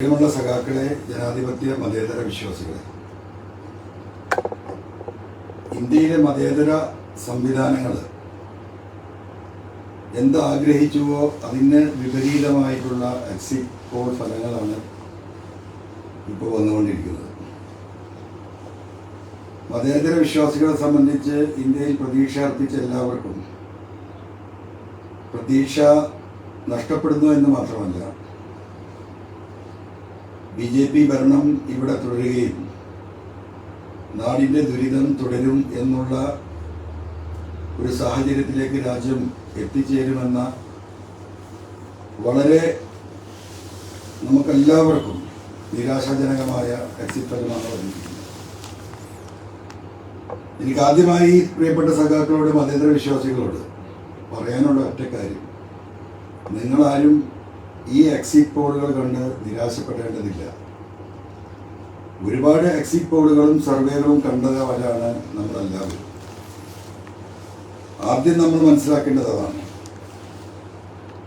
പ്രിയമുള്ള സഖാക്കളെ ജനാധിപത്യ മതേതര വിശ്വാസികളെ. ഇന്ത്യയിലെ മതേതര സംവിധാനങ്ങൾ എന്താഗ്രഹിച്ചുവോ അതിന് വിപരീതമായിട്ടുള്ള എക്സിറ്റ് പോൾ ഫലങ്ങളാണ് ഇപ്പോൾ വന്നുകൊണ്ടിരിക്കുന്നത്. മതേതര വിശ്വാസികളെ സംബന്ധിച്ച് ഇന്ത്യയിൽ പ്രതീക്ഷ അർപ്പിച്ച എല്ലാവർക്കും പ്രതീക്ഷ നഷ്ടപ്പെടുന്നു എന്ന് മാത്രമല്ല ബി ജെ പി ഭരണം ഇവിടെ തുടരുകയും നാടിന്റെ ദുരിതം തുടരും എന്നുള്ള ഒരു സാഹചര്യത്തിലേക്ക് രാജ്യം എത്തിച്ചേരുമെന്ന വളരെ നമുക്കെല്ലാവർക്കും നിരാശാജനകമായ എക്സിറ്റ് ഫലമാണ് വന്നിരിക്കുന്നത്. എനിക്ക് ആദ്യമായി പ്രിയപ്പെട്ട സഖാക്കളോട് മതേതര വിശ്വാസികളോട് പറയാനുള്ള ഒറ്റ കാര്യം. നിങ്ങളാരും ഈ എക്സിറ്റ് പോളുകൾ കണ്ട് നിരാശപ്പെടേണ്ടതില്ല. ഒരുപാട് എക്സിറ്റ് പോളുകളും സർവേകളും കണ്ടവരാണ് നമ്മളെല്ലാവരും. ആദ്യം നമ്മൾ മനസ്സിലാക്കേണ്ടത് അതാണ്.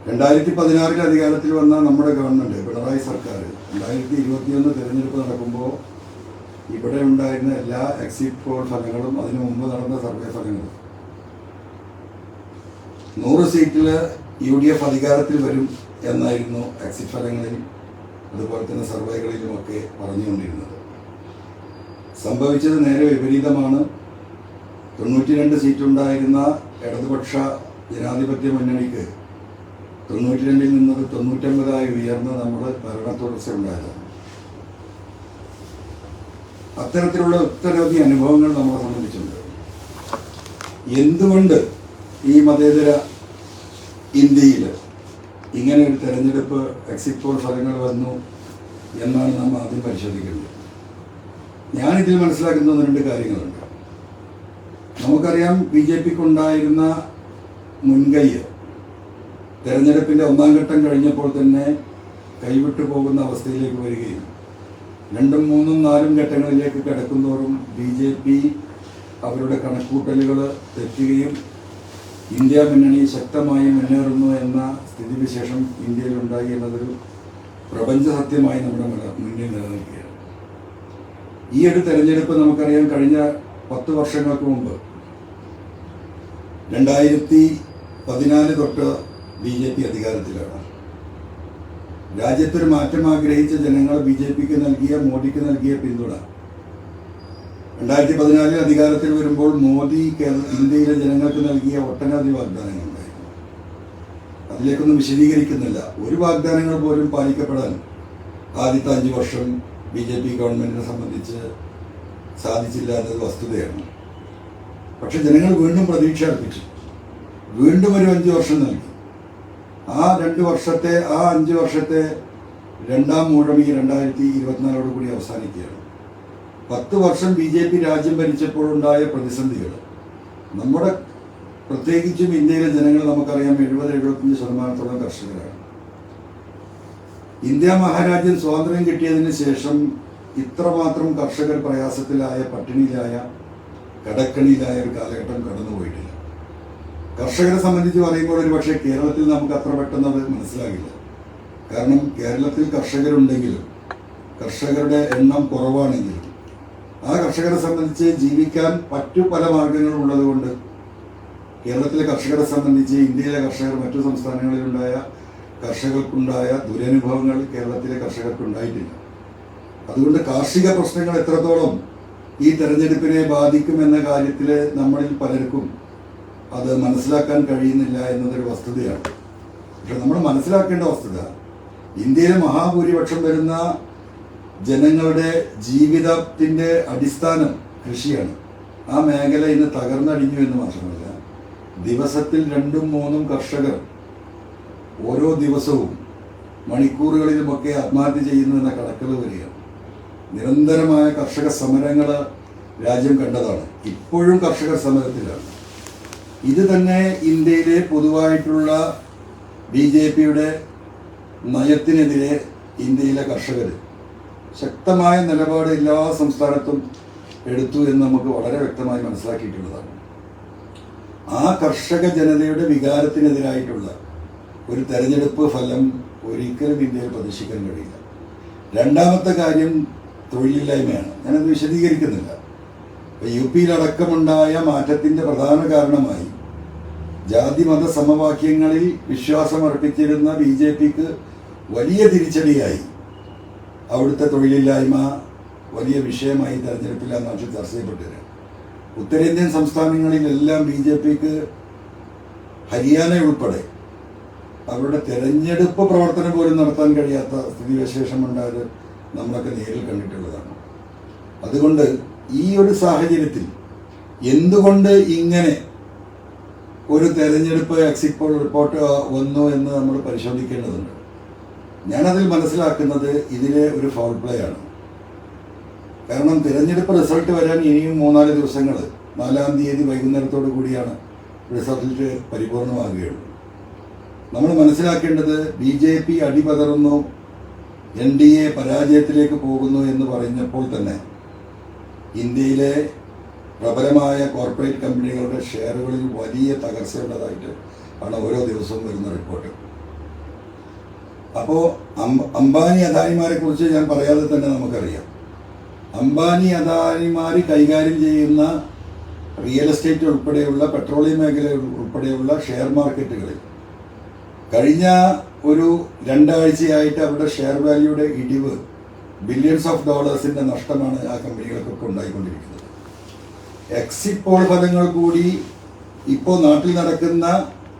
രണ്ടായിരത്തി പതിനാറിൽ അധികാരത്തിൽ വന്ന നമ്മുടെ ഗവൺമെന്റ് പിണറായി സർക്കാർ രണ്ടായിരത്തി ഇരുപത്തിയൊന്ന് തിരഞ്ഞെടുപ്പ് നടക്കുമ്പോൾ ഇവിടെ ഉണ്ടായിരുന്ന എല്ലാ എക്സിറ്റ് പോൾ ഫലങ്ങളും അതിനു മുമ്പ് നടന്ന സർവേ ഫലങ്ങളും. നൂറ് സീറ്റിൽ യു ഡി എഫ് അധികാരത്തിൽ വരും. എന്നായിരുന്നു എക്സിറ്റ് ഫലങ്ങളിൽ അതുപോലെ തന്നെ സർവേകളിലുമൊക്കെ പറഞ്ഞുകൊണ്ടിരുന്നത്. സംഭവിച്ചത് നേരെ വിപരീതമാണ്. തൊണ്ണൂറ്റി രണ്ട് സീറ്റുണ്ടായിരുന്ന ഇടതുപക്ഷ ജനാധിപത്യ മുന്നണിക്ക് തൊണ്ണൂറ്റി രണ്ടിൽ നിന്നത് തൊണ്ണൂറ്റൊമ്പതായി ഉയർന്ന് നമ്മുടെ ഭരണ തുടർച്ച ഉണ്ടായതാണ് അത്തരത്തിലുള്ള ഒട്ടനവധി അനുഭവങ്ങൾ നമ്മളെ സംബന്ധിച്ചുണ്ട് എന്തുകൊണ്ട് ഈ മതേതര ഇന്ത്യയിൽ ഇങ്ങനെ ഒരു തെരഞ്ഞെടുപ്പ് എക്സിറ്റ് പോൾ ഫലങ്ങൾ വന്നു എന്നാണ് നാം ആദ്യം പരിശോധിക്കുന്നത് ഞാനിതിൽ മനസ്സിലാക്കുന്ന രണ്ട് കാര്യങ്ങളുണ്ട്. നമുക്കറിയാം ബി ജെ പിക്ക് ഉണ്ടായിരുന്ന മുൻകൈ തെരഞ്ഞെടുപ്പിന്റെ ഒന്നാം ഘട്ടം കഴിഞ്ഞപ്പോൾ തന്നെ കൈവിട്ടു പോകുന്ന അവസ്ഥയിലേക്ക് വരികയും രണ്ടും മൂന്നും നാലും ഘട്ടങ്ങളിലേക്ക് കിടക്കുന്നതോറും ബി ജെ പി അവരുടെ കണക്കൂട്ടലുകൾ തെറ്റുകയും ഇന്ത്യ മുന്നണി ശക്തമായി മുന്നേറുന്നു എന്ന സ്ഥിതിവിശേഷം ഇന്ത്യയിൽ ഉണ്ടായി എന്നതൊരു പ്രപഞ്ച സത്യമായി നമ്മുടെ മുന്നിൽ നിലനിൽക്കുകയാണ്. ഈ ഒരു തെരഞ്ഞെടുപ്പ് നമുക്കറിയാം കഴിഞ്ഞ പത്ത് വർഷങ്ങൾക്ക് മുമ്പ് രണ്ടായിരത്തി പതിനാല് തൊട്ട് ബി ജെ പി അധികാരത്തിലാണ്. രാജ്യത്തൊരു മാറ്റം ആഗ്രഹിച്ച ജനങ്ങൾ ബി ജെ പിക്ക് നൽകിയ മോദിക്ക് നൽകിയ പിന്തുണ രണ്ടായിരത്തി പതിനാലിൽ അധികാരത്തിൽ വരുമ്പോൾ മോദി ഇന്ത്യയിലെ ജനങ്ങൾക്ക് നൽകിയ ഒട്ടനവധി വാഗ്ദാനങ്ങളുണ്ടായിരുന്നു അതിലേക്കൊന്നും വിശദീകരിക്കുന്നില്ല. ഒരു വാഗ്ദാനങ്ങൾ പോലും പാലിക്കപ്പെടാൻ ആദ്യത്തെ അഞ്ച് വർഷം ബി ജെ പി ഗവൺമെന്റിനെ സംബന്ധിച്ച് സാധിച്ചില്ല എന്നത് വസ്തുതയാണ്. പക്ഷെ ജനങ്ങൾ വീണ്ടും പ്രതീക്ഷ അർപ്പിച്ചു. വീണ്ടും ഒരു അഞ്ച് വർഷം നൽകി. ആ രണ്ട് വർഷത്തെ ആ അഞ്ച് വർഷത്തെ രണ്ടാം മൂഴം ഈ രണ്ടായിരത്തി ഇരുപത്തിനാലോട് കൂടി അവസാനിക്കുകയാണ്. പത്ത് വർഷം ബി ജെ പി രാജ്യം ഭരിച്ചപ്പോഴുണ്ടായ പ്രതിസന്ധികൾ. നമ്മുടെ പ്രത്യേകിച്ചും ഇന്ത്യയിലെ ജനങ്ങൾ നമുക്കറിയാം എഴുപത് എഴുപത്തഞ്ച് ശതമാനത്തോളം കർഷകരാണ്. ഇന്ത്യ മഹാരാജ്യം സ്വാതന്ത്ര്യം കിട്ടിയതിന് ശേഷം ഇത്രമാത്രം കർഷകർ പ്രയാസത്തിലായ പട്ടിണിയിലായ കടക്കണിയിലായ ഒരു കാലഘട്ടം കടന്നുപോയിട്ടില്ല. കർഷകരെ സംബന്ധിച്ച് പറയുമ്പോൾ ഒരു പക്ഷേ കേരളത്തിൽ നമുക്ക് അത്ര പെട്ടെന്ന് അത് മനസ്സിലാകില്ല. കാരണം കേരളത്തിൽ കർഷകരുണ്ടെങ്കിലും കർഷകരുടെ എണ്ണം കുറവാണെങ്കിലും ആ കർഷകരെ സംബന്ധിച്ച് ജീവിക്കാൻ മറ്റു പല മാർഗങ്ങളും ഉള്ളതുകൊണ്ട് കേരളത്തിലെ കർഷകരെ സംബന്ധിച്ച് ഇന്ത്യയിലെ കർഷകർ മറ്റു സംസ്ഥാനങ്ങളിലുണ്ടായ കർഷകർക്കുണ്ടായ ദുരനുഭവങ്ങൾ കേരളത്തിലെ കർഷകർക്കുണ്ടായിട്ടില്ല. അതുകൊണ്ട് കാർഷിക പ്രശ്നങ്ങൾ എത്രത്തോളം ഈ തെരഞ്ഞെടുപ്പിനെ ബാധിക്കുമെന്ന കാര്യത്തിൽ നമ്മളിൽ പലർക്കും അത് മനസ്സിലാക്കാൻ കഴിയുന്നില്ല എന്നതൊരു വസ്തുതയാണ്. പക്ഷെ നമ്മൾ മനസ്സിലാക്കേണ്ട വസ്തുത ഇന്ത്യയിലെ മഹാഭൂരിപക്ഷം വരുന്ന ജനങ്ങളുടെ ജീവിതത്തിന്റെ അടിസ്ഥാനം കൃഷിയാണ്. ആ മേഖല ഇന്ന് തകർന്നടിഞ്ഞു എന്ന് മാത്രമല്ല ദിവസത്തിൽ രണ്ടും മൂന്നും കർഷകർ ഓരോ ദിവസവും മണിക്കൂറുകളിലുമൊക്കെ ആത്മഹത്യ ചെയ്യുന്നു എന്ന കണക്കുകൾ വരികയാണ്. നിരന്തരമായ കർഷക സമരങ്ങൾ രാജ്യം കണ്ടതാണ്. ഇപ്പോഴും കർഷകർ സമരത്തിലാണ്. ഇത് തന്നെ ഇന്ത്യയിലെ പൊതുവായിട്ടുള്ള ബി ജെ പിയുടെ നയത്തിനെതിരെ ഇന്ത്യയിലെ കർഷകർ ശക്തമായ നിലപാട് എല്ലാ സംസ്ഥാനത്തും എടുത്തു എന്ന് നമുക്ക് വളരെ വ്യക്തമായി മനസ്സിലാക്കിയിട്ടുള്ളതാണ്. ആ കർഷക ജനതയുടെ വികാരത്തിനെതിരായിട്ടുള്ള ഒരു തെരഞ്ഞെടുപ്പ് ഫലം ഒരിക്കലും ഇന്ത്യയിൽ പ്രതീക്ഷിക്കാൻ കഴിയില്ല. രണ്ടാമത്തെ കാര്യം തൊഴിലില്ലായ്മയാണ്. ഞാനത് വിശദീകരിക്കുന്നില്ല. യു പിയിലടക്കമുണ്ടായ മാറ്റത്തിന്റെ പ്രധാന കാരണമായി ജാതി മത സമവാക്യങ്ങളിൽ വിശ്വാസമർപ്പിച്ചിരുന്ന ബി ജെ പിക്ക് വലിയ തിരിച്ചടിയായി അവിടുത്തെ തൊഴിലില്ലായ്മ വലിയ വിഷയമായി തെരഞ്ഞെടുപ്പിൽ അന്ന് ചർച്ച ചെയ്യപ്പെട്ടിരുന്നു. ഉത്തരേന്ത്യൻ സംസ്ഥാനങ്ങളിലെല്ലാം ബി ജെ പിക്ക് ഹരിയാന ഉൾപ്പെടെ അവരുടെ തെരഞ്ഞെടുപ്പ് പ്രവർത്തനം പോലും നടത്താൻ കഴിയാത്ത സ്ഥിതിവിശേഷം ഉണ്ടായത് നമ്മളൊക്കെ നേരിൽ കണ്ടിട്ടുള്ളതാണ്. അതുകൊണ്ട് ഈ ഒരു സാഹചര്യത്തിൽ എന്തുകൊണ്ട് ഇങ്ങനെ ഒരു തെരഞ്ഞെടുപ്പ് എക്സിറ്റ് പോൾ റിപ്പോർട്ട് വന്നു എന്ന് നമ്മൾ പരിശോധിക്കേണ്ടതുണ്ട്. ഞാനതിൽ മനസ്സിലാക്കുന്നത് ഇതിലെ ഒരു ഫൗൾ പ്ലേ ആണ്. കാരണം തിരഞ്ഞെടുപ്പ് റിസൾട്ട് വരാൻ ഇനിയും മൂന്നാൽ ദിവസങ്ങൾ നാലാം തീയതി വൈകുന്നേരത്തോടു കൂടിയാണ് റിസൾട്ട് പരിപൂർണമാകുകയുള്ളൂ. നമ്മൾ മനസ്സിലാക്കേണ്ടത് ബി ജെ പി അടിപതറുന്നു എൻ ഡി എ പരാജയത്തിലേക്ക് പോകുന്നു എന്ന് പറഞ്ഞപ്പോൾ തന്നെ ഇന്ത്യയിലെ പ്രബലമായ കോർപ്പറേറ്റ് കമ്പനികളുടെ ഷെയറുകളിൽ വലിയ തകർച്ചയുള്ളതായിട്ട് ആണ് ഓരോ ദിവസവും വരുന്ന റിപ്പോർട്ട് അപ്പോൾ അംബാനി അദാനിമാരെ കുറിച്ച് ഞാൻ പറയാതെ തന്നെ നമുക്കറിയാം. അംബാനി അദാനിമാർ കൈകാര്യം ചെയ്യുന്ന റിയൽ എസ്റ്റേറ്റ് ഉൾപ്പെടെയുള്ള പെട്രോളിയം മേഖല ഉൾപ്പെടെയുള്ള ഷെയർ മാർക്കറ്റുകളിൽ കഴിഞ്ഞ ഒരു രണ്ടാഴ്ചയായിട്ട് അവരുടെ ഷെയർ വാല്യൂയുടെ ഇടിവ് ബില്യൺസ് ഓഫ് ഡോളേഴ്സിന്റെ നഷ്ടമാണ് ആ കമ്പനികൾക്കൊക്കെ ഉണ്ടായിക്കൊണ്ടിരിക്കുന്നത്. എക്സിറ്റ് പോൾ ഫലങ്ങൾ കൂടി ഇപ്പോൾ നാട്ടിൽ നടക്കുന്ന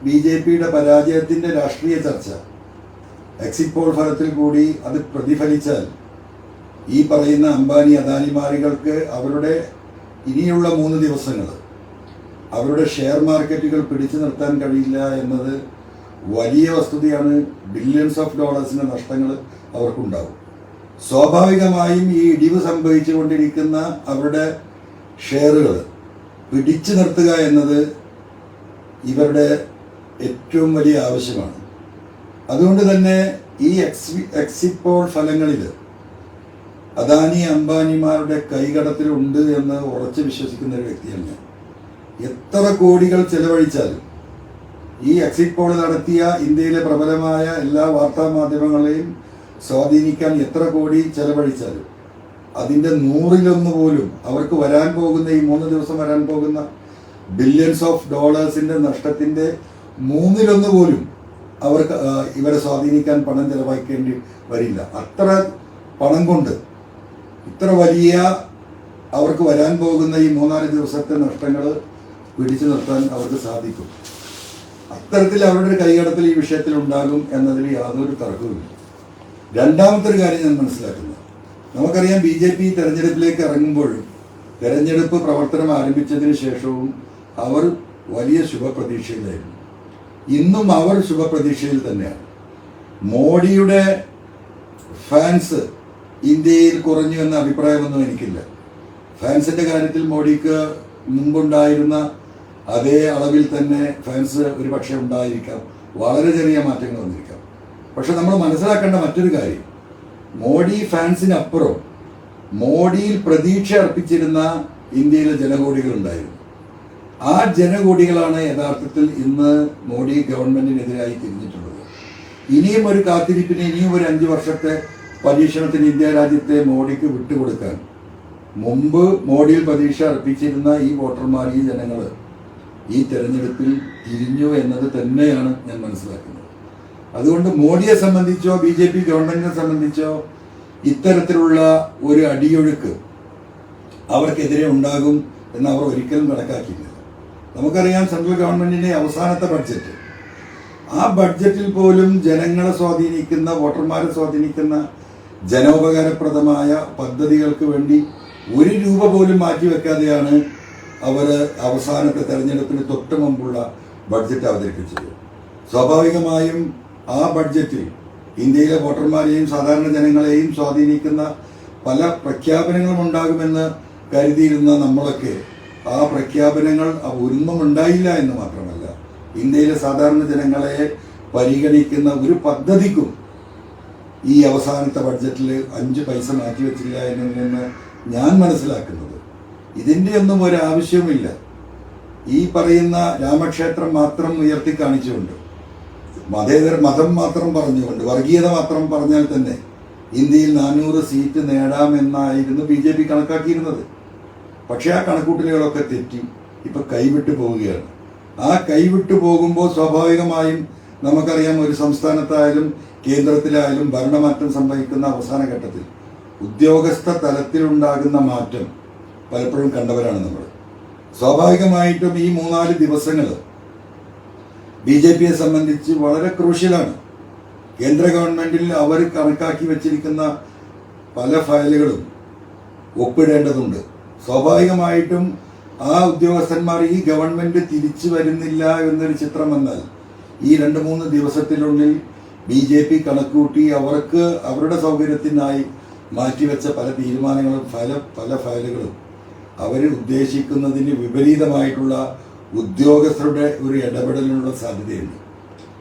ബി ജെ പിയുടെ പരാജയത്തിന്റെ രാഷ്ട്രീയ ചർച്ച. എക്സിറ്റ് പോൾ ഫലത്തിൽ കൂടി അത് പ്രതിഫലിച്ചാൽ ഈ പറയുന്ന അംബാനി അദാനിമാരികൾക്ക് അവരുടെ ഇനിയുള്ള മൂന്ന് ദിവസങ്ങൾ അവരുടെ ഷെയർ മാർക്കറ്റുകൾ പിടിച്ചു നിർത്താൻ കഴിയില്ല എന്നത് വലിയ വസ്തുതയാണ്. ബില്യൺസ് ഓഫ് ഡോളേഴ്സിന്റെ നഷ്ടങ്ങൾ അവർക്കുണ്ടാവും. സ്വാഭാവികമായും ഈ ഇടിവ് സംഭവിച്ചുകൊണ്ടിരിക്കുന്ന അവരുടെ ഷെയറുകൾ പിടിച്ചു നിർത്തുക എന്നത് ഇവരുടെ ഏറ്റവും വലിയ ആവശ്യമാണ്. അതുകൊണ്ട് തന്നെ ഈ എക്സി എക്സിറ്റ് ഫലങ്ങളിൽ അദാനി അംബാനിമാരുടെ കൈകടത്തിലുണ്ട് എന്ന് ഉറച്ച് വിശ്വസിക്കുന്ന ഒരു വ്യക്തിയാണ് ഞാൻ. എത്ര കോടികൾ ചെലവഴിച്ചാലും ഈ എക്സിറ്റ് പോൾ നടത്തിയ ഇന്ത്യയിലെ പ്രബലമായ എല്ലാ വാർത്താ മാധ്യമങ്ങളെയും സ്വാധീനിക്കാൻ എത്ര കോടി ചെലവഴിച്ചാലും അതിന്റെ നൂറിലൊന്ന് പോലും അവർക്ക് വരാൻ പോകുന്ന ഈ മൂന്ന് ദിവസം വരാൻ പോകുന്ന ബില്യൺസ് ഓഫ് ഡോളേഴ്സിന്റെ നഷ്ടത്തിന്റെ മൂന്നിലൊന്ന് പോലും അവർക്ക് ഇവരെ സ്വാധീനിക്കാൻ പണം ചെലവഴിക്കേണ്ടി വരില്ല. അത്ര പണം കൊണ്ട് ഇത്ര വലിയ അവർക്ക് വരാൻ പോകുന്ന ഈ മൂന്നാൽ ദിവസത്തെ നഷ്ടങ്ങൾ പിടിച്ചു നിർത്താൻ അവർക്ക് സാധിക്കും. അത്തരത്തിൽ അവരുടെ കൈകടത്തൽ ഈ വിഷയത്തിൽ ഉണ്ടാകും എന്നതിൽ യാതൊരു തർക്കവുമില്ല രണ്ടാമത്തെ ഒരു കാര്യം ഞാൻ മനസ്സിലാക്കുന്നത് നമുക്കറിയാം ബി ജെ പി തെരഞ്ഞെടുപ്പിലേക്ക് ഇറങ്ങുമ്പോഴും തെരഞ്ഞെടുപ്പ് പ്രവർത്തനം ആരംഭിച്ചതിന് ശേഷവും അവർ വലിയ ശുഭപ്രതീക്ഷയിലായിരുന്നു. ഇന്നും അവർ ശുഭപ്രതീക്ഷയിൽ തന്നെയാണ്. മോഡിയുടെ ഫാൻസ് ഇന്ത്യയിൽ കുറഞ്ഞു എന്ന അഭിപ്രായമൊന്നും എനിക്കില്ല. ഫാൻസിന്റെ കാര്യത്തിൽ മോഡിക്ക് മുമ്പുണ്ടായിരുന്ന അതേ അളവിൽ തന്നെ ഫാൻസ് ഒരു പക്ഷേ ഉണ്ടായിരിക്കാം. വളരെ ചെറിയ മാറ്റങ്ങൾ വന്നിരിക്കാം. പക്ഷെ നമ്മൾ മനസ്സിലാക്കേണ്ട മറ്റൊരു കാര്യം. മോഡി ഫാൻസിനപ്പുറം മോഡിയിൽ പ്രതീക്ഷ അർപ്പിച്ചിരുന്ന ഇന്ത്യയിലെ ജനകോടികൾ ഉണ്ടായിരുന്നു. ആ ജനകോടികളാണ് യഥാർത്ഥത്തിൽ ഇന്ന് മോഡി ഗവൺമെന്റിനെതിരായി തിരിഞ്ഞിട്ടുള്ളത്. ഇനിയും ഒരു കാത്തിരിപ്പിന് ഇനിയും ഒരു അഞ്ച് വർഷത്തെ പരീക്ഷണത്തിന് ഇന്ത്യ രാജ്യത്തെ മോഡിക്ക് വിട്ടുകൊടുക്കാൻ മുമ്പ് മോഡിയിൽ പ്രതീക്ഷ അർപ്പിച്ചിരുന്ന ഈ വോട്ടർമാർ ഈ ജനങ്ങൾ ഈ തെരഞ്ഞെടുപ്പിൽ തിരിഞ്ഞു എന്നത് തന്നെയാണ് ഞാൻ മനസ്സിലാക്കുന്നത്. അതുകൊണ്ട് മോഡിയെ സംബന്ധിച്ചോ ബി ജെ പി ഗവൺമെന്റിനെ സംബന്ധിച്ചോ ഇത്തരത്തിലുള്ള ഒരു അടിയൊഴുക്ക് അവർക്കെതിരെ ഉണ്ടാകും എന്ന് അവർ ഒരിക്കലും കണക്കാക്കിയില്ല നമുക്കറിയാം സെൻട്രൽ ഗവൺമെന്റിന്റെ അവസാനത്തെ ബഡ്ജറ്റ് ആ ബഡ്ജറ്റിൽ പോലും ജനങ്ങളെ സ്വാധീനിക്കുന്ന വോട്ടർമാരെ സ്വാധീനിക്കുന്ന ജനോപകാരപ്രദമായ പദ്ധതികൾക്ക് വേണ്ടി ഒരു രൂപ പോലും മാറ്റിവെക്കാതെയാണ് അവർ അവസാനത്തെ തെരഞ്ഞെടുപ്പിന് തൊട്ട് മുമ്പുള്ള ബഡ്ജറ്റ് അവതരിപ്പിച്ചത്. സ്വാഭാവികമായും ആ ബഡ്ജറ്റിൽ ഇന്ത്യയിലെ വോട്ടർമാരെയും സാധാരണ ജനങ്ങളെയും സ്വാധീനിക്കുന്ന പല പ്രഖ്യാപനങ്ങളും ഉണ്ടാകുമെന്ന് കരുതിയിരുന്ന നമ്മളൊക്കെ ആ പ്രഖ്യാപനങ്ങൾ ഒരുന്നും ഉണ്ടായില്ല എന്ന് മാത്രമല്ല. ഇന്ത്യയിലെ സാധാരണ ജനങ്ങളെ പരിഗണിക്കുന്ന ഒരു പദ്ധതിക്കും ഈ അവസാനത്തെ ബഡ്ജറ്റിൽ അഞ്ച് പൈസ മാറ്റി മാറ്റിവെച്ചില്ല എന്നതിൽ നിന്ന് ഞാൻ മനസ്സിലാക്കുന്നത്. ഇതിന്റെ ഒന്നും ഒരു ആവശ്യവുമില്ല. ഈ പറയുന്ന രാമക്ഷേത്രം മാത്രം ഉയർത്തി കാണിച്ചുകൊണ്ട് മതേതര മതം മാത്രം പറഞ്ഞുകൊണ്ട് വർഗീയത മാത്രം പറഞ്ഞാൽ തന്നെ ഇന്ത്യയിൽ നാനൂറ് സീറ്റ് നേടാമെന്നായിരുന്നു ബി ജെ പി കണക്കാക്കിയിരുന്നത്. പക്ഷേ ആ കണക്കൂട്ടലുകളൊക്കെ തെറ്റി. ഇപ്പൊ കൈവിട്ടു പോവുകയാണ്. ആ കൈവിട്ടു പോകുമ്പോൾ സ്വാഭാവികമായും നമുക്കറിയാം ഒരു സംസ്ഥാനത്തായാലും കേന്ദ്രത്തിലായാലും ഭരണമാറ്റം സംഭവിക്കുന്ന അവസാന ഘട്ടത്തിൽ ഉദ്യോഗസ്ഥ തലത്തിലുണ്ടാകുന്ന മാറ്റം പലപ്പോഴും കണ്ടവരാണ് നമ്മൾ സ്വാഭാവികമായിട്ടും ഈ മൂന്നാൽ ദിവസങ്ങൾ ബി ജെ പിയെ സംബന്ധിച്ച് വളരെ ക്രൂഷ്യലാണ്. കേന്ദ്ര ഗവൺമെന്റിൽ അവർ കണക്കാക്കി വെച്ചിരിക്കുന്ന പല ഫയലുകളും ഒപ്പിടേണ്ടതുണ്ട്. സ്വാഭാവികമായിട്ടും ആ ഉദ്യോഗസ്ഥന്മാർ ഈ ഗവൺമെന്റ് തിരിച്ചു വരുന്നില്ല എന്നൊരു ചിത്രം വന്നാൽ ഈ രണ്ട് മൂന്ന് ദിവസത്തിനുള്ളിൽ ബി ജെ പി കണക്കൂട്ടി അവർക്ക് അവരുടെ സൗകര്യത്തിനായി മാറ്റിവെച്ച പല തീരുമാനങ്ങളും പല പല ഫയലുകളും അവർ ഉദ്ദേശിക്കുന്നതിന് വിപരീതമായിട്ടുള്ള ഉദ്യോഗസ്ഥരുടെ ഒരു ഇടപെടലിനുള്ള സാധ്യതയുണ്ട്.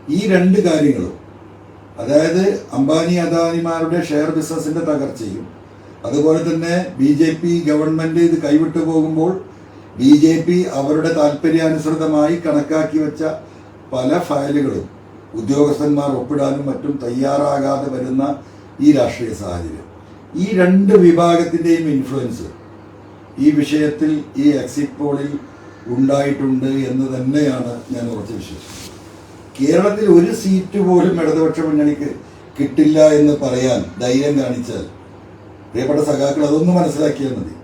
ഈ രണ്ട് കാര്യങ്ങളും അതായത് അംബാനി അദാനിമാരുടെ ഷെയർ ബിസിനസിന്റെ തകർച്ചയും അതുപോലെ തന്നെ ബി ജെ പി ഗവൺമെന്റ് ഇത് കൈവിട്ടു പോകുമ്പോൾ ബി ജെ പി അവരുടെ താല്പര്യാനുസൃതമായി കണക്കാക്കി വെച്ച പല ഫയലുകളും ഉദ്യോഗസ്ഥന്മാർ ഒപ്പിടാനും മറ്റും തയ്യാറാകാതെ വരുന്ന ഈ രാഷ്ട്രീയ സാഹചര്യം. ഈ രണ്ട് വിഭാഗത്തിന്റെയും ഇൻഫ്ലുവൻസ് ഈ വിഷയത്തിൽ ഈ എക്സിറ്റ് പോളിൽ ഉണ്ടായിട്ടുണ്ട് എന്ന് തന്നെയാണ് ഞാൻ ഉറച്ചു വിശ്വസിക്കുന്നത്. കേരളത്തിൽ ഒരു സീറ്റ് പോലും ഇടതുപക്ഷ മുന്നണിക്ക് കിട്ടില്ല എന്ന് പറയാൻ ധൈര്യം കാണിച്ചാൽ പ്രിയപ്പെട്ട സഖാക്കൾ അതൊന്നും മനസ്സിലാക്കിയാൽ മതി.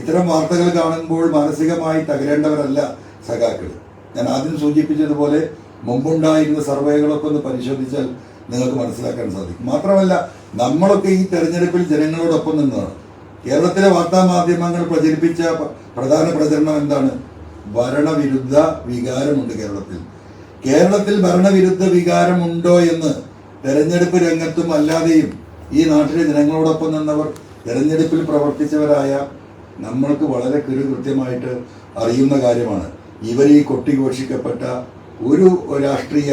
ഇത്തരം വാർത്തകൾ കാണുമ്പോൾ മാനസികമായി തകരേണ്ടവരല്ല സഖാക്കൾ. ഞാൻ ആദ്യം സൂചിപ്പിച്ചതുപോലെ മുമ്പുണ്ടായിരുന്ന സർവേകളൊക്കെ ഒന്ന് പരിശോധിച്ചാൽ നിങ്ങൾക്ക് മനസ്സിലാക്കാൻ സാധിക്കും. മാത്രമല്ല നമ്മളൊക്കെ ഈ തെരഞ്ഞെടുപ്പിൽ ജനങ്ങളോടൊപ്പം നിന്നതാണ്. കേരളത്തിലെ വാർത്താ മാധ്യമങ്ങൾ പ്രചരിപ്പിച്ച പ്രധാന പ്രചരണം എന്താണ്? ഭരണവിരുദ്ധ വികാരമുണ്ട് കേരളത്തിൽ. കേരളത്തിൽ ഭരണവിരുദ്ധ വികാരമുണ്ടോ എന്ന് തെരഞ്ഞെടുപ്പ് രംഗത്തും അല്ലാതെയും ഈ നാട്ടിലെ ജനങ്ങളോടൊപ്പം നിന്നവർ തെരഞ്ഞെടുപ്പിൽ പ്രവർത്തിച്ചവരായ നമ്മൾക്ക് വളരെ കിരു കൃത്യമായിട്ട് അറിയുന്ന കാര്യമാണ്. ഇവർ ഈ കൊട്ടിഘോഷിക്കപ്പെട്ട ഒരു രാഷ്ട്രീയ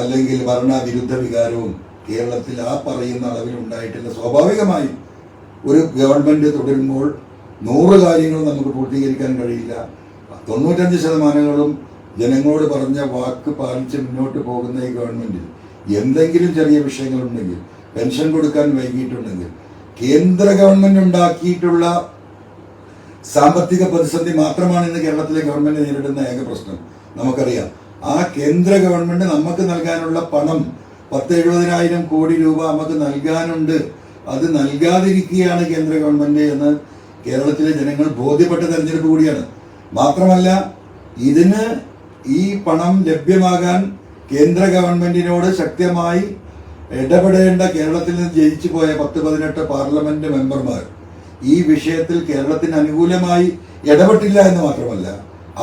അല്ലെങ്കിൽ ഭരണവിരുദ്ധ വികാരവും കേരളത്തിൽ ആ പറയുന്ന അളവിൽ ഉണ്ടായിട്ടില്ല. സ്വാഭാവികമായും ഒരു ഗവൺമെന്റ് തുടരുമ്പോൾ നൂറ് കാര്യങ്ങൾ നമുക്ക് പൂർത്തീകരിക്കാൻ കഴിയില്ല. തൊണ്ണൂറ്റഞ്ച് ശതമാനങ്ങളും ജനങ്ങളോട് പറഞ്ഞ വാക്ക് പാലിച്ച് മുന്നോട്ട് പോകുന്ന ഈ ഗവൺമെന്റിൽ എന്തെങ്കിലും ചെറിയ വിഷയങ്ങളുണ്ടെങ്കിൽ പെൻഷൻ കൊടുക്കാൻ വൈകിയിട്ടുണ്ടെങ്കിൽ കേന്ദ്ര ഗവൺമെന്റ് ഉണ്ടാക്കിയിട്ടുള്ള സാമ്പത്തിക പ്രതിസന്ധി മാത്രമാണ് ഇന്ന് കേരളത്തിലെ ഗവൺമെന്റ് നേരിടുന്ന ഏക പ്രശ്നം. നമുക്കറിയാം. ആ കേന്ദ്ര ഗവൺമെന്റ് നമുക്ക് നൽകാനുള്ള പണം പത്ത് എഴുപതിനായിരം കോടി രൂപ നമുക്ക് നൽകാനുണ്ട്. അത് നൽകാതിരിക്കുകയാണ് കേന്ദ്ര ഗവൺമെന്റ് എന്ന് കേരളത്തിലെ ജനങ്ങൾ ബോധ്യപ്പെട്ട തെരഞ്ഞെടുപ്പ് കൂടിയാണ്. മാത്രമല്ല ഇതിന് ഈ പണം ലഭ്യമാകാൻ കേന്ദ്ര ഗവൺമെന്റിനോട് ശക്തമായി ഇടപെടേണ്ട കേരളത്തിൽ നിന്ന് ജയിച്ചു പോയ പത്ത് പതിനെട്ട് പാർലമെന്റ് മെമ്പർമാർ ഈ വിഷയത്തിൽ കേരളത്തിന് അനുകൂലമായി ഇടപെട്ടില്ല എന്ന് മാത്രമല്ല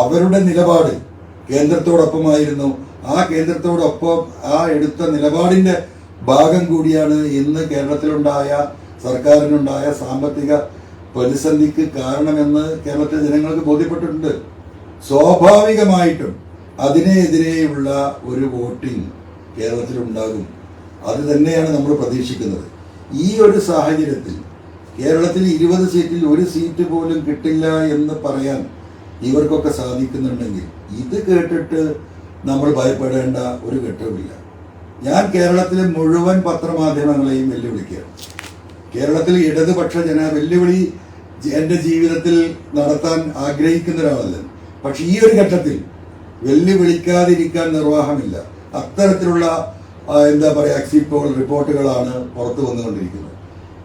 അവരുടെ നിലപാട് കേന്ദ്രത്തോടൊപ്പമായിരുന്നു. ആ കേന്ദ്രത്തോടൊപ്പം ആ എടുത്ത നിലപാടിന്റെ ഭാഗം കൂടിയാണ് ഇന്ന് കേരളത്തിലുണ്ടായ സർക്കാരിനുണ്ടായ സാമ്പത്തിക പ്രതിസന്ധിക്ക് കാരണമെന്ന് കേരളത്തിലെ ജനങ്ങൾക്ക് ബോധ്യപ്പെട്ടിട്ടുണ്ട്. സ്വാഭാവികമായിട്ടും അതിനെതിരെയുള്ള ഒരു വോട്ടിംഗ് കേരളത്തിലുണ്ടാകും. അത് തന്നെയാണ് നമ്മൾ പ്രതീക്ഷിക്കുന്നത്. ഈ ഒരു സാഹചര്യത്തിൽ കേരളത്തിൽ ഇരുപത് സീറ്റിൽ ഒരു സീറ്റ് പോലും കിട്ടില്ല എന്ന് പറയാൻ ഇവർക്കൊക്കെ സാധിക്കുന്നുണ്ടെങ്കിൽ ഇത് കേട്ടിട്ട് നമ്മൾ ഭയപ്പെടേണ്ട ഒരു ഘട്ടവുമില്ല. ഞാൻ കേരളത്തിലെ മുഴുവൻ പത്രമാധ്യമങ്ങളെയും വെല്ലുവിളിക്കുകയാണ്. കേരളത്തിൽ ഇടതുപക്ഷ ജന വെല്ലുവിളി എന്റെ ജീവിതത്തിൽ നടത്താൻ ആഗ്രഹിക്കുന്ന ഒരാളല്ല. പക്ഷെ ഈ ഒരു ഘട്ടത്തിൽ വെല്ലുവിളിക്കാതിരിക്കാൻ നിർവാഹമില്ല. അത്തരത്തിലുള്ള എന്താ പറയുക പോൾ റിപ്പോർട്ടുകളാണ് പുറത്തു വന്നുകൊണ്ടിരിക്കുന്നത്.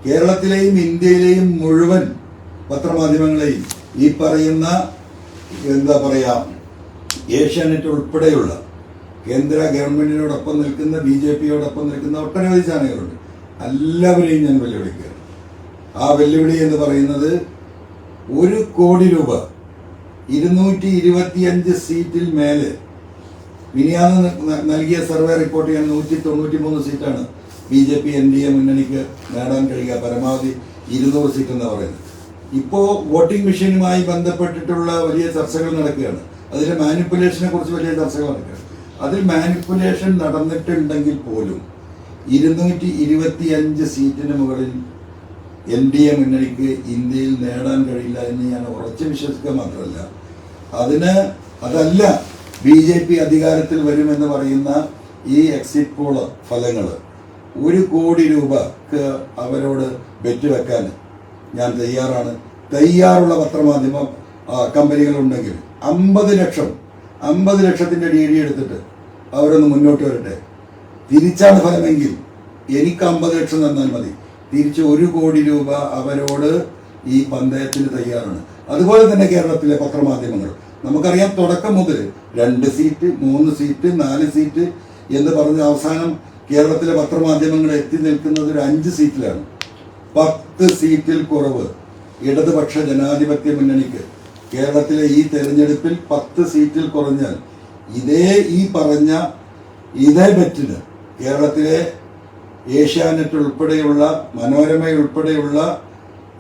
കേരളത്തിലെയും ഇന്ത്യയിലെയും മുഴുവൻ പത്രമാധ്യമങ്ങളെയും ഈ പറയുന്ന എന്താ പറയുക ഏഷ്യാനെറ്റ് ഉൾപ്പെടെയുള്ള കേന്ദ്ര ഗവൺമെന്റിനോടൊപ്പം നിൽക്കുന്ന ബി ജെ പിയോടൊപ്പം നിൽക്കുന്ന ഒട്ടനവധി ചാനലുകളുണ്ട്. എല്ലാവരെയും ഞാൻ വെല്ലുവിളിക്കുകയാണ് ആ വെല്ലുവിളി എന്ന് പറയുന്നത് ഒരു കോടി രൂപ ഇരുന്നൂറ്റി ഇരുപത്തിയഞ്ച് സീറ്റിൽ മേലെ മിനിയാന്ന് നൽകിയ സർവേ റിപ്പോർട്ട് ചെയ്യാൻ നൂറ്റി തൊണ്ണൂറ്റി മൂന്ന് സീറ്റാണ് B J P N D A മുന്നണിക്ക് നേടാൻ കഴിയുക പരമാവധി ഇരുന്നൂറ് സീറ്റ് എന്ന് പറയുന്നത്. ഇപ്പോൾ വോട്ടിംഗ് മെഷീനുമായി ബന്ധപ്പെട്ടിട്ടുള്ള വലിയ ചർച്ചകൾ നടക്കുകയാണ്. അതിലെ മാനിപ്പുലേഷനെ കുറിച്ച് വലിയ ചർച്ചകൾ നടക്കുകയാണ്. അതിൽ മാനിപ്പുലേഷൻ നടന്നിട്ടുണ്ടെങ്കിൽ പോലും ഇരുന്നൂറ്റി ഇരുപത്തി അഞ്ച് സീറ്റിന് മുകളിൽ എൻ ഡി എ മുന്നണിക്ക് ഇന്ത്യയിൽ നേടാൻ കഴിയില്ല എന്ന് ഞാൻ ഉറച്ചു വിശ്വസിക്കുക മാത്രമല്ല. അതിന് അതല്ല ബി ജെ പി അധികാരത്തിൽ വരുമെന്ന് പറയുന്ന ഈ എക്സിറ്റ് പോൾ ഫലങ്ങൾ ഒരു കോടി രൂപക്ക് അവരോട് ബെറ്റ് വെക്കാൻ ഞാൻ തയ്യാറാണ്. തയ്യാറുള്ള പത്രമാധ്യമ കമ്പനികളുണ്ടെങ്കിൽ അമ്പത് ലക്ഷം അമ്പത് ലക്ഷത്തിന്റെ ഡി ഡി എടുത്തിട്ട് അവരൊന്ന് മുന്നോട്ട് വരട്ടെ. തിരിച്ചാണ് ഫലമെങ്കിൽ എനിക്ക് അമ്പത് ലക്ഷം തന്നാൽ മതി. തിരിച്ച് ഒരു കോടി രൂപ അവരോട് ഈ പന്തയത്തിന് തയ്യാറാണ്. അതുപോലെ തന്നെ കേരളത്തിലെ പത്രമാധ്യമങ്ങൾ. നമുക്കറിയാം തുടക്കം മുതൽ രണ്ട് സീറ്റ് മൂന്ന് സീറ്റ് നാല് സീറ്റ് എന്ന് പറഞ്ഞ് അവസാനം കേരളത്തിലെ പത്രമാധ്യമങ്ങൾ എത്തി നിൽക്കുന്നത് ഒരു അഞ്ച് സീറ്റിലാണ്. പത്ത് സീറ്റിൽ കുറവ്. ഇടതുപക്ഷ ജനാധിപത്യ മുന്നണിക്ക്. കേരളത്തിലെ ഈ തെരഞ്ഞെടുപ്പിൽ പത്ത് സീറ്റിൽ കുറഞ്ഞാൽ ഇതേ ഈ പറഞ്ഞ ഇതേ ബെറ്റിന് കേരളത്തിലെ ഏഷ്യാനെറ്റ് ഉൾപ്പെടെയുള്ള മനോരമ ഉൾപ്പെടെയുള്ള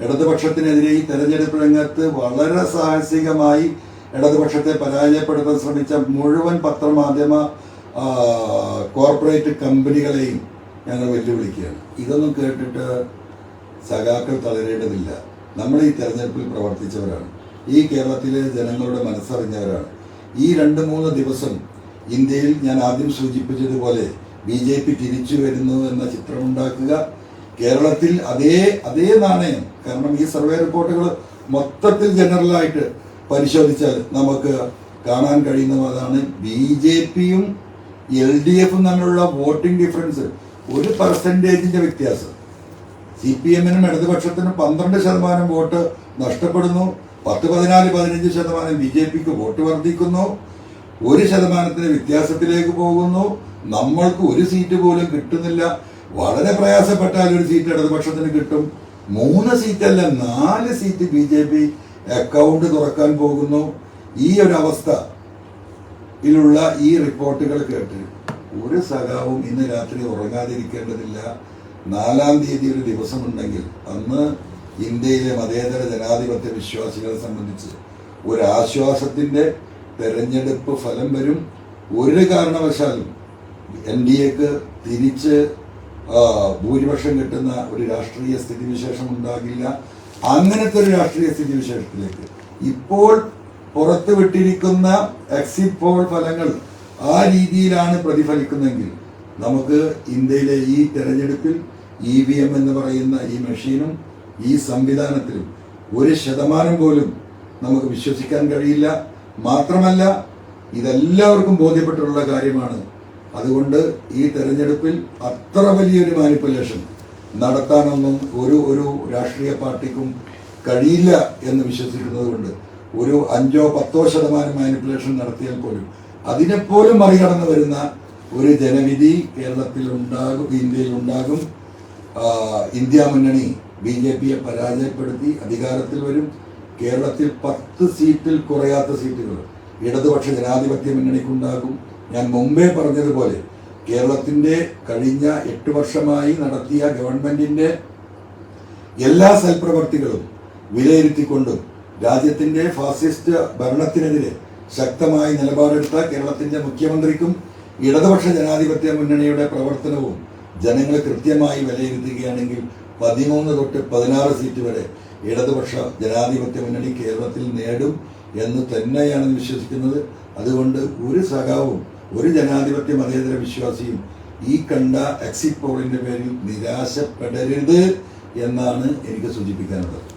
ഇടതുപക്ഷത്തിനെതിരെ ഈ തെരഞ്ഞെടുപ്പ് രംഗത്ത് വളരെ സാഹസികമായി ഇടതുപക്ഷത്തെ പരാജയപ്പെടുത്താൻ ശ്രമിച്ച മുഴുവൻ പത്രമാധ്യമ കോർപ്പറേറ്റ് കമ്പനികളെയും ഞങ്ങൾ വെല്ലുവിളിക്കുകയാണ്. ഇതൊന്നും കേട്ടിട്ട് സഖാക്കൾ തളരേണ്ടതില്ല. നമ്മൾ ഈ തെരഞ്ഞെടുപ്പിൽ പ്രവർത്തിച്ചവരാണ്. ഈ കേരളത്തിലെ ജനങ്ങളുടെ മനസ്സറിഞ്ഞവരാണ്. ഈ രണ്ട് മൂന്ന് ദിവസം ഇന്ത്യയിൽ ഞാൻ ആദ്യം സൂചിപ്പിച്ചതുപോലെ ബി ജെ പി തിരിച്ചു വരുന്നു എന്ന ചിത്രമുണ്ടാക്കുക കേരളത്തിൽ അതേ അതേ നാണയം. കാരണം ഈ സർവേ റിപ്പോർട്ടുകൾ മൊത്തത്തിൽ ജനറലായിട്ട് പരിശോധിച്ചാൽ നമുക്ക് കാണാൻ കഴിയുന്നതാണ് ബി ജെ പിയും എൽ ഡി എഫും തമ്മിലുള്ള വോട്ടിംഗ് ഡിഫറൻസ് ഒരു പെർസെന്റേജിന്റെ വ്യത്യാസം. സി പി എമ്മിനും ഇടതുപക്ഷത്തിനും പന്ത്രണ്ട് ശതമാനം വോട്ട് നഷ്ടപ്പെടുന്നു. പത്ത് പതിനാല് പതിനഞ്ച് ശതമാനം ബി ജെ പിക്ക് വോട്ട് വർദ്ധിക്കുന്നു. ഒരു ശതമാനത്തിന് വ്യത്യാസത്തിലേക്ക് പോകുന്നു. നമ്മൾക്ക് ഒരു സീറ്റ് പോലും കിട്ടുന്നില്ല. വളരെ പ്രയാസപ്പെട്ടാൽ ഒരു സീറ്റ് ഇടതുപക്ഷത്തിന് കിട്ടും. മൂന്ന് സീറ്റല്ല നാല് seat B J P account തുറക്കാൻ പോകുന്നു. ഈ ഒരു അവസ്ഥ ഇതിലുള്ള ഈ റിപ്പോർട്ടുകൾ കേട്ട് ഒരു സഖാവും ഇന്ന് രാത്രി ഉറങ്ങാതിരിക്കേണ്ടതില്ല. നാലാം തീയതി ഒരു ദിവസമുണ്ടെങ്കിൽ അന്ന് ഇന്ത്യയിലെ മതേതര ജനാധിപത്യ വിശ്വാസികളെ സംബന്ധിച്ച് ഒരു ആശ്വാസത്തിന്റെ തെരഞ്ഞെടുപ്പ് ഫലം വരും. ഒരു കാരണവശാലും എൻ ഡി എക്ക് തിരിച്ച് ഭൂരിപക്ഷം കിട്ടുന്ന ഒരു രാഷ്ട്രീയ സ്ഥിതിവിശേഷം ഉണ്ടാകില്ല. അങ്ങനത്തെ ഒരു രാഷ്ട്രീയ സ്ഥിതിവിശേഷത്തിലേക്ക്. ഇപ്പോൾ പുറത്ത് വിട്ടിരിക്കുന്ന എക്സിറ്റ് പോൾ ഫലങ്ങൾ ആ രീതിയിലാണ് പ്രതിഫലിക്കുന്നതെങ്കിൽ നമുക്ക് ഇന്ത്യയിലെ ഈ തെരഞ്ഞെടുപ്പിൽ ഇ വി എം എന്ന് പറയുന്ന ഈ മെഷീനും ഈ സംവിധാനത്തിലും ഒരു ശതമാനം പോലും നമുക്ക് വിശ്വസിക്കാൻ കഴിയില്ല. മാത്രമല്ല ഇതെല്ലാവർക്കും ബോധ്യപ്പെട്ടിട്ടുള്ള കാര്യമാണ്. അതുകൊണ്ട് ഈ തെരഞ്ഞെടുപ്പിൽ അത്ര വലിയൊരു മാനിപ്പുലേഷൻ നടത്താനൊന്നും ഒരു ഒരു രാഷ്ട്രീയ പാർട്ടിക്കും കഴിയില്ല എന്ന് വിശ്വസിക്കുന്നത് കൊണ്ട് ഒരു അഞ്ചോ പത്തോ ശതമാനം മാനിപ്പുലേഷൻ നടത്തിയാൽ പോലും അതിനെപ്പോലും മറികടന്ന് വരുന്ന ഒരു ജനവിധി കേരളത്തിൽ ഉണ്ടാകും ഇന്ത്യയിൽ ഉണ്ടാകും. ഇന്ത്യ മുന്നണി ബി ജെ പിയെ പരാജയപ്പെടുത്തി അധികാരത്തിൽ വരും. കേരളത്തിൽ പത്ത് സീറ്റിൽ കുറയാത്ത സീറ്റുകൾ ഇടതുപക്ഷ ജനാധിപത്യ മുന്നണിക്കുണ്ടാകും. ഞാൻ മുമ്പേ പറഞ്ഞതുപോലെ കേരളത്തിന്റെ കഴിഞ്ഞ എട്ട് വർഷമായി നടത്തിയ ഗവൺമെന്റിന്റെ എല്ലാ സൽപ്രവർത്തികളും വിലയിരുത്തിക്കൊണ്ടും രാജ്യത്തിന്റെ ഫാസിസ്റ്റ് ഭരണത്തിനെതിരെ ശക്തമായി നിലപാടെടുത്ത കേരളത്തിന്റെ മുഖ്യമന്ത്രിക്കും ഇടതുപക്ഷ ജനാധിപത്യ മുന്നണിയുടെ പ്രവർത്തനവും ജനങ്ങൾ കൃത്യമായി വിലയിരുത്തുകയാണെങ്കിൽ പതിമൂന്ന് തൊട്ട് പതിനാറ് സീറ്റ് വരെ ഇടതുപക്ഷ ജനാധിപത്യ മുന്നണി കേരളത്തിൽ നേടും എന്ന് തന്നെയാണ് വിശ്വസിക്കുന്നത്. അതുകൊണ്ട് ഒരു സഖാവും ഒരു ജനാധിപത്യ മതേതര വിശ്വാസിയും ഈ കണ്ട എക്സിറ്റ് പോളിന്റെ പേരിൽ നിരാശപ്പെടരുത് എന്നാണ് എനിക്ക് സൂചിപ്പിക്കാനുള്ളത്.